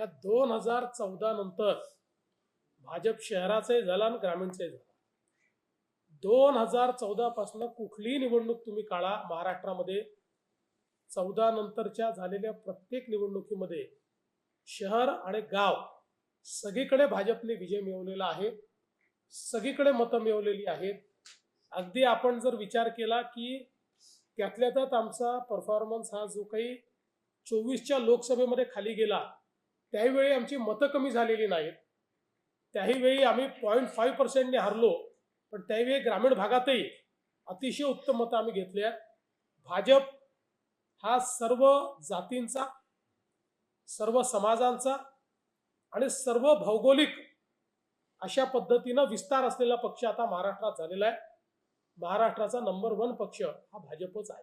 दिसतं दोन हजार चौदा नंतर भाजप शहराचाही झाला आणि ग्रामीणचाही झाला. दोन हजार चौदा पासून कुठलीही निवडणूक तुम्ही काढा महाराष्ट्रामध्ये चौदा नंतरच्या झालेल्या प्रत्येक निवडणुकीमध्ये शहर आणि गाव सगळीकडे भाजपने विजय मिळवलेला आहे सगळीकडे मतं मिळवलेली आहेत. अगदी आपण जर विचार केला की त्यातल्या त्यात आमचा परफॉर्मन्स हा जो काही चोवीसच्या लोकसभेमध्ये खाली गेला त्याहीवेळी आमची मतं कमी झालेली नाहीत. त्याही वेळी आम्ही पॉईंट फाईव्ह पर्सेंटने हरलो पण त्यावेळी ग्रामीण भागातही अतिशय उत्तम मतं आम्ही घेतली आहेत भाजप हा सर्व जातींचा सर्व समाजांचा आणि सर्व भौगोलिक अशा पद्धतीनं विस्तार असलेला पक्ष आता महाराष्ट्रात झालेला आहे. महाराष्ट्राचा नंबर वन पक्ष हा भाजपच आहे.